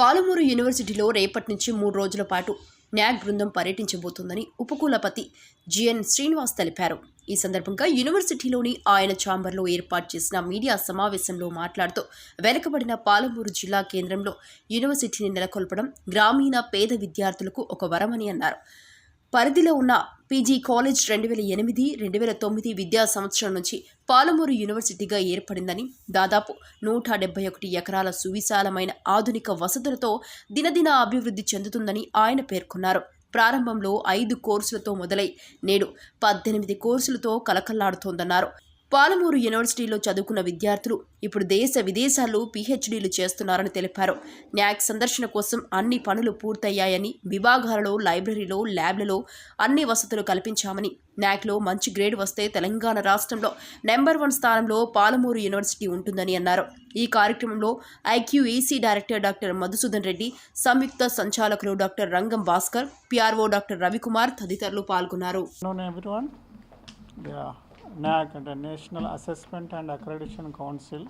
పాలమూరు యూనివర్సిటీలో రేపటి నుంచి మూడు రోజుల పాటు న్యాక్ బృందం పర్యటించబోతోందని ఉపకులపతి జిఎన్ శ్రీనివాస్ తెలిపారు. ఈ సందర్భంగా యూనివర్సిటీలోని ఆయన ఛాంబర్లో ఏర్పాటు చేసిన మీడియా సమావేశంలో మాట్లాడుతూ వెనుకబడిన పాలమూరు జిల్లా కేంద్రంలో యూనివర్సిటీని నెలకొల్పడం గ్రామీణ పేద విద్యార్థులకు ఒక వరమని అన్నారు. పరిధిలో ఉన్న పీజీ కాలేజ్ రెండు వేల ఎనిమిది రెండు వేల తొమ్మిది విద్యా సంవత్సరం నుంచి పాలమూరు యూనివర్సిటీగా ఏర్పడిందని దాదాపు నూట డెబ్బై ఒకటి ఎకరాల సువిశాలమైన ఆధునిక వసతులతో దినదిన అభివృద్ధి చెందుతుందని ఆయన పేర్కొన్నారు. ప్రారంభంలో ఐదు కోర్సులతో మొదలై నేడు పద్దెనిమిది కోర్సులతో కలకల్లాడుతోందన్నారు పాలమూరు యూనివర్సిటీలో చదువుకున్న విద్యార్థులు ఇప్పుడు దేశ విదేశాల్లో పీహెచ్డీలు చేస్తున్నారని తెలిపారు. న్యాక్ సందర్శన కోసం అన్ని పనులు పూర్తయ్యాయని విభాగాలలో లైబ్రరీలో ల్యాబ్లలో అన్ని వసతులు కల్పించామని. న్యాక్లో మంచి గ్రేడ్ వస్తే తెలంగాణ రాష్ట్రంలో నెంబర్ వన్ స్థానంలో పాలమూరు యూనివర్సిటీ ఉంటుందని అన్నారు. ఈ కార్యక్రమంలో IQAC director doctor Madhusudan Reddy సంయుక్త సంచాలకులు డాక్టర్ రంగం భాస్కర్ పిఆర్ఓ డాక్టర్ రవికుమార్ తదితరులు పాల్గొన్నారు. Yeah, NAC అంటే the National Assessment and Accreditation Council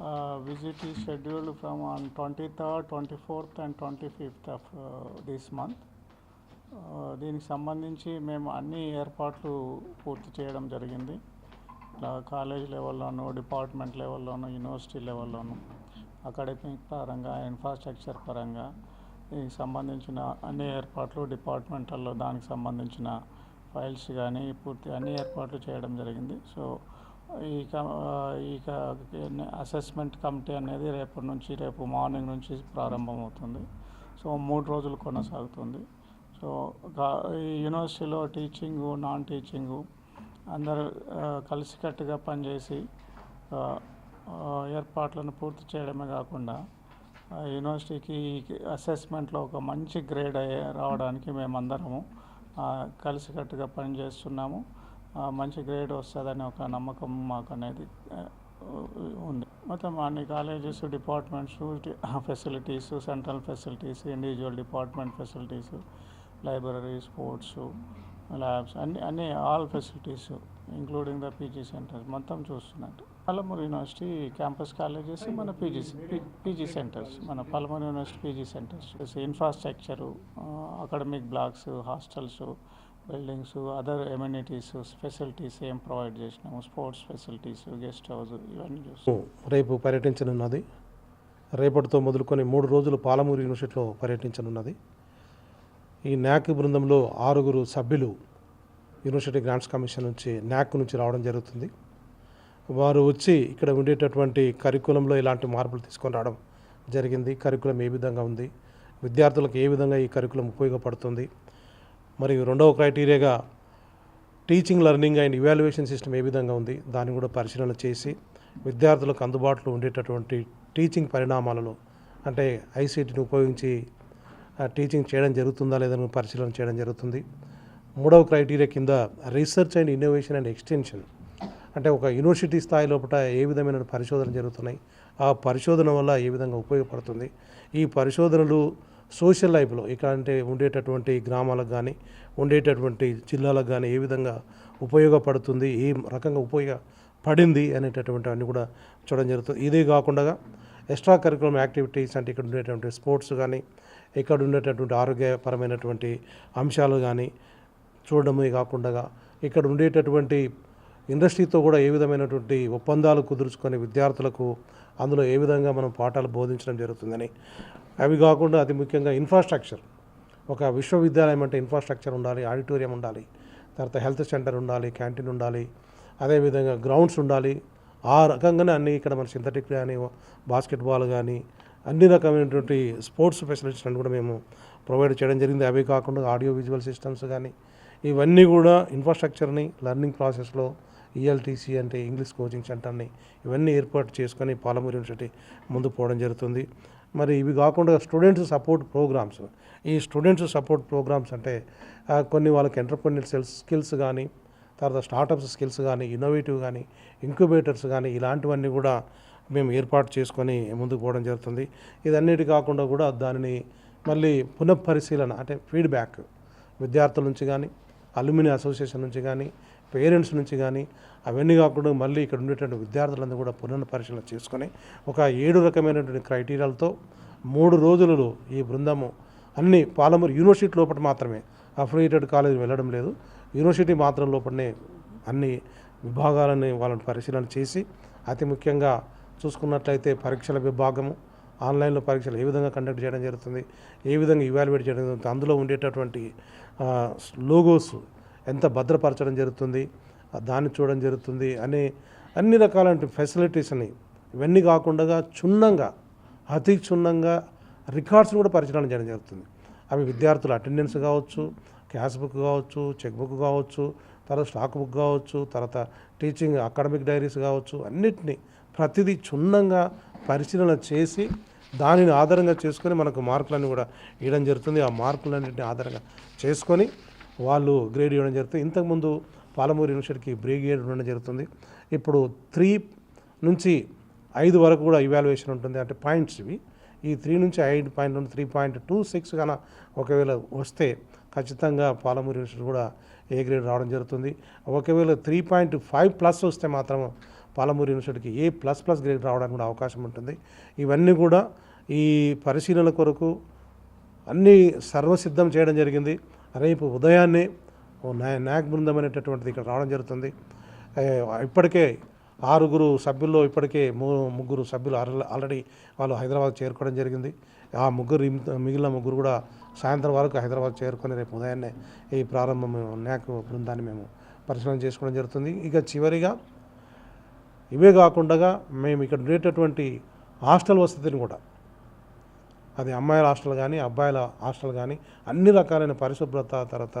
uh, visit is scheduled from on 23rd, 24th and 25th of uh, this month. దీనికి సంబంధించి మేము అన్ని ఏర్పాట్లు పూర్తి చేయడం జరిగింది ఇలా కాలేజ్ లెవెల్లోనూ డిపార్ట్మెంట్ లెవెల్లోనూ యూనివర్సిటీ లెవెల్లోనూ అకాడమిక్ పరంగా ఇన్ఫ్రాస్ట్రక్చర్ పరంగా దీనికి సంబంధించిన అన్ని ఏర్పాట్లు డిపార్ట్మెంటల్లో దానికి సంబంధించిన ఫైల్స్ కానీ పూర్తి అన్ని ఏర్పాట్లు చేయడం జరిగింది. సో ఈ క- ఈ అసెస్మెంట్ కమిటీ అనేది రేపటి నుంచి రేపు మార్నింగ్ నుంచి ప్రారంభమవుతుంది. సో మూడు రోజులు కొనసాగుతుంది. సో ఈ యూనివర్సిటీలో టీచింగు నాన్ టీచింగు అందరూ కలిసికట్టుగా పనిచేసి ఏర్పాట్లను పూర్తి చేయడమే కాకుండా యూనివర్సిటీకి అసెస్మెంట్లో ఒక మంచి గ్రేడ్ అయ్యే రావడానికి మేమందరము కలిసికట్టుగా పనిచేస్తున్నాము. మంచి గ్రేడ్ వస్తుందని ఒక నమ్మకం మాకు అనేది ఉంది. మొత్తం అన్ని colleges departments facilities central facilities individual department facilities library sports labs అన్ని అన్ని all facilities including the PG centers మొత్తం చూస్తున్నట్టు. పలమూరు యూనివర్సిటీ క్యాంపస్ కాలేజెస్ మన పీజీ పీజీ సెంటర్స్ మన Palamuru university PG centers infrastructure academic blocks hostels buildings other amenities facilities ఏం provide చేసినాము sports facilities guest house ఇవన్నీ చూస్తాం రేపు పర్యటించనున్నది. రేపటితో మొదలుకొని మూడు రోజులు పాలమూరు యూనివర్సిటీలో పర్యటించనున్నది. ఈ న్యాక్ బృందంలో ఆరుగురు సభ్యులు యూనివర్సిటీ గ్రాంట్స్ కమిషన్ నుంచి న్యాక్ నుంచి రావడం జరుగుతుంది. వారు వచ్చి ఇక్కడ ఉండేటటువంటి కరికులంలో ఇలాంటి మార్పులు తీసుకొని రావడం జరిగింది. కరికులం ఏ విధంగా ఉంది? విద్యార్థులకు ఏ విధంగా ఈ కరికులం ఉపయోగపడుతుంది? మరియు రెండవ క్రైటీరియాగా teaching learning and evaluation system ఏ విధంగా ఉంది? దాన్ని కూడా పరిశీలన చేసి విద్యార్థులకు అందుబాటులో ఉండేటటువంటి టీచింగ్ పరిణామాలలో అంటే ఐసీటీని ఉపయోగించి ఆ, టీచింగ్ చేయడం జరుగుతుందా లేదని పరిశీలన చేయడం జరుగుతుంది. మూడవ క్రైటీరియా కింద research and innovation and extension అంటే ఒక యూనివర్సిటీ స్థాయి లోపల ఏ విధమైన పరిశోధన జరుగుతున్నాయి ఆ పరిశోధన వల్ల ఏ విధంగా ఉపయోగపడుతుంది? ఈ పరిశోధనలు సోషల్ లైఫ్లో ఇక్కడ అంటే ఉండేటటువంటి గ్రామాలకు కానీ ఉండేటటువంటి జిల్లాలకు కానీ ఏ విధంగా ఉపయోగపడుతుంది ఏ రకంగా ఉపయోగపడింది అనేటటువంటి అన్నీ కూడా చూడడం జరుగుతుంది. ఇదే కాకుండా ఎక్స్ట్రా కరికులం యాక్టివిటీస్ అంటే ఇక్కడ ఉండేటువంటి స్పోర్ట్స్ కానీ ఇక్కడ ఉండేటటువంటి ఆరోగ్యపరమైనటువంటి అంశాలు కానీ చూడడమే కాకుండా ఇక్కడ ఉండేటటువంటి ఇండస్ట్రీతో కూడా ఏ విధమైనటువంటి ఒప్పందాలు కుదుర్చుకొని విద్యార్థులకు అందులో ఏ విధంగా మనం పాఠాలు బోధించడం జరుగుతుందని. అవి కాకుండా అతి ముఖ్యంగా ఇన్ఫ్రాస్ట్రక్చర్. ఒక విశ్వవిద్యాలయం అంటే ఇన్ఫ్రాస్ట్రక్చర్ ఉండాలి ఆడిటోరియం ఉండాలి తర్వాత హెల్త్ సెంటర్ ఉండాలి క్యాంటీన్ ఉండాలి అదేవిధంగా గ్రౌండ్స్ ఉండాలి. ఆ రకంగానే అన్ని ఇక్కడ మన సింథటిక్ కానీ బాస్కెట్బాల్ కానీ అన్ని రకమైనటువంటి స్పోర్ట్స్ ఫెసిలిటీస్ కూడా మేము ప్రొవైడ్ చేయడం జరిగింది. అవి కాకుండా ఆడియో విజువల్ సిస్టమ్స్ కానీ ఇవన్నీ కూడా ఇన్ఫ్రాస్ట్రక్చర్ని లెర్నింగ్ ప్రాసెస్లో ఈఎల్టీసీ అంటే ఇంగ్లీష్ కోచింగ్ సెంటర్ని ఇవన్నీ ఏర్పాటు చేసుకొని పాలమూరు యూనివర్సిటీ ముందు పోవడం జరుగుతుంది. మరి ఇవి కాకుండా స్టూడెంట్స్ సపోర్ట్ ప్రోగ్రామ్స్. ఈ స్టూడెంట్స్ సపోర్ట్ ప్రోగ్రామ్స్ అంటే కొన్ని వాళ్ళకి ఎంటర్ప్రెన్యూర్ స్కిల్స్ కానీ తర్వాత స్టార్టప్స్ స్కిల్స్ కానీ ఇన్నోవేటివ్ కానీ ఇంక్యుబేటర్స్ కానీ ఇలాంటివన్నీ కూడా మేము ఏర్పాటు చేసుకొని ముందుకు పోవడం జరుగుతుంది. ఇదన్నిటి కాకుండా కూడా దానిని మళ్ళీ పునఃపరిశీలన అంటే ఫీడ్బ్యాక్ విద్యార్థుల నుంచి కానీ అల్యూమిని అసోసియేషన్ నుంచి కానీ పేరెంట్స్ నుంచి కానీ అవన్నీ కాకుండా మళ్ళీ ఇక్కడ ఉండేటువంటి విద్యార్థులందరూ కూడా పునః పరిశీలన చేసుకొని ఒక ఏడు రకమైనటువంటి క్రైటీరియాలతో మూడు రోజులలో ఈ బృందము అన్ని పాలమూరు యూనివర్సిటీ లోపల మాత్రమే అఫిలియేటెడ్ కాలేజ్ వెళ్ళడం లేదు. యూనివర్సిటీ మాత్రం లోపలనే అన్ని విభాగాలని వాళ్ళని పరిశీలన చేసి అతి ముఖ్యంగా చూసుకున్నట్లయితే పరీక్షల విభాగము ఆన్లైన్లో పరీక్షలు ఏ విధంగా కండక్ట్ చేయడం జరుగుతుంది ఏ విధంగా ఇవాల్యువేట్ చేయడం జరుగుతుంది అందులో ఉండేటటువంటి లోగోస్ ఎంత భద్రపరచడం జరుగుతుంది దాన్ని చూడడం జరుగుతుంది అనే అన్ని రకాలైన ఫెసిలిటీస్ని ఇవన్నీ కాకుండా క్షుణ్ణంగా అతి క్షుణ్ణంగా రికార్డ్స్ని కూడా పరిశీలన చేయడం జరుగుతుంది. అవి విద్యార్థుల అటెండెన్స్ కావచ్చు క్యాష్ బుక్ కావచ్చు చెక్ బుక్ కావచ్చు తర్వాత స్టాక్ బుక్ కావచ్చు తర్వాత టీచింగ్ అకాడమిక్ డైరీస్ కావచ్చు అన్నిటినీ ప్రతిదీ క్షుణ్ణంగా పరిశీలన చేసి దానిని ఆధారంగా చేసుకొని మనకు మార్కులన్నీ కూడా ఇవ్వడం జరుగుతుంది. ఆ మార్కులన్నింటినీ ఆధారంగా చేసుకొని వాళ్ళు గ్రేడ్ ఇవ్వడం జరుగుతుంది. ఇంతకుముందు పాలమూరు యూనివర్సిటీకి బ్రిగేడ్ గ్రేడ్ జరుగుతుంది. ఇప్పుడు త్రీ నుంచి ఐదు వరకు కూడా ఇవాల్యుయేషన్ ఉంటుంది. అంటే పాయింట్స్ ఇవి. ఈ త్రీ నుంచి ఐదు పాయింట్ నుండి త్రీ పాయింట్ టూ సిక్స్ కన్నా ఒకవేళ వస్తే ఖచ్చితంగా పాలమూరు యూనివర్సిటీ కూడా ఏ గ్రేడ్ రావడం జరుగుతుంది. ఒకవేళ త్రీ పాయింట్ ఫైవ్ ప్లస్ వస్తే మాత్రం పాలమూరు యూనివర్సిటీకి ఏ ప్లస్ ప్లస్ గ్రేడ్ రావడానికి కూడా అవకాశం ఉంటుంది. ఇవన్నీ కూడా ఈ పరిశీలన కొరకు అన్నీ సర్వసిద్ధం చేయడం జరిగింది. రేపు ఉదయాన్నే ఓ నా- బృందం అనేటటువంటిది ఇక్కడ రావడం జరుగుతుంది. ఇప్పటికే ఆరుగురు సభ్యుల్లో ఇప్పటికే ము ముగ్గురు సభ్యులు ఆల్రెడీ వాళ్ళు హైదరాబాద్ చేరుకోవడం జరిగింది. ఆ ముగ్గురు మిగిలిన ముగ్గురు కూడా సాయంత్రం వరకు హైదరాబాద్ చేరుకొని రేపు ఉదయాన్నే ఈ ప్రారంభం నాక్ బృందాన్ని మేము పరిశీలన చేసుకోవడం జరుగుతుంది. ఇక చివరిగా ఇవే కాకుండా మేము ఇక్కడ ఉండేటటువంటి హాస్టల్ వసతిని కూడా అది అమ్మాయిల హాస్టల్ కానీ అబ్బాయిల హాస్టల్ కానీ అన్ని రకాలైన పరిశుభ్రత తర్వాత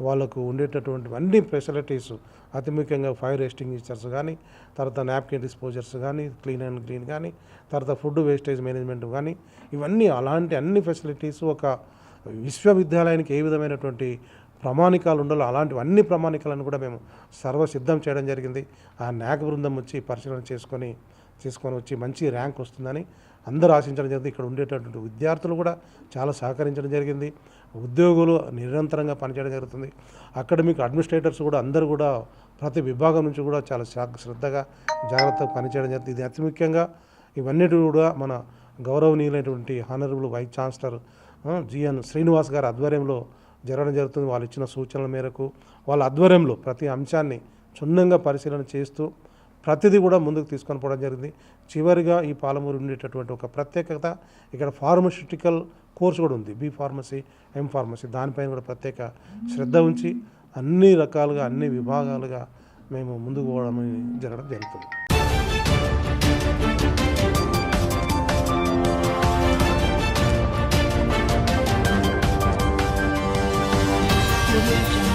వాళ్ళకు ఉండేటటువంటి అన్ని ఫెసిలిటీస్ అతి ముఖ్యంగా ఫైర్ ఎస్టింగ్విషర్స్ కానీ తర్వాత నాప్కిన్ డిస్పోజర్స్ కానీ క్లీన్ అండ్ క్లీన్ కానీ తర్వాత ఫుడ్ వేస్టేజ్ మేనేజ్మెంట్ కానీ ఇవన్నీ అలాంటి అన్ని ఫెసిలిటీస్ ఒక విశ్వవిద్యాలయానికి ఏ విధమైనటువంటి ప్రమాణికాలు ఉండాలో అలాంటివి అన్ని ప్రమాణికాలను కూడా మేము సర్వసిద్ధం చేయడం జరిగింది. ఆ నాక బృందం వచ్చి పరిశీలన చేసుకొని తీసుకొని వచ్చి మంచి ర్యాంక్ వస్తుందని అందరూ ఆశించడం జరిగింది. ఇక్కడ ఉండేటటువంటి విద్యార్థులు కూడా చాలా సహకరించడం జరిగింది. ఉద్యోగులు నిరంతరంగా పనిచేయడం జరుగుతుంది. అకాడమిక్ అడ్మినిస్ట్రేటర్స్ కూడా అందరూ కూడా ప్రతి విభాగం నుంచి కూడా చాలా శ్రద్ధగా జాగ్రత్తగా పనిచేయడం జరుగుతుంది. ఇది అతి ముఖ్యంగా ఇవన్నిటి కూడా మన గౌరవనీయులైనటువంటి honourable vice chancellor G N Srinivas గారి ఆధ్వర్యంలో జరగడం జరుగుతుంది. వాళ్ళు ఇచ్చిన సూచనల మేరకు వాళ్ళ ఆధ్వర్యంలో ప్రతి అంశాన్ని క్షుణ్ణంగా పరిశీలన చేస్తూ ప్రతిదీ కూడా ముందుకు తీసుకొని పోవడం జరిగింది చివరిగా ఈ పాలమూరు ఉండేటటువంటి ఒక ప్రత్యేకత ఇక్కడ ఫార్మస్యూటికల్ కోర్స్ కూడా ఉంది బి ఫార్మసీ ఎం ఫార్మసీ దానిపైన కూడా ప్రత్యేక శ్రద్ధ ఉంచి అన్ని రకాలుగా అన్ని విభాగాలుగా మేము ముందుకు పోవడం జరగడం జరుగుతుంది Audio Jungle.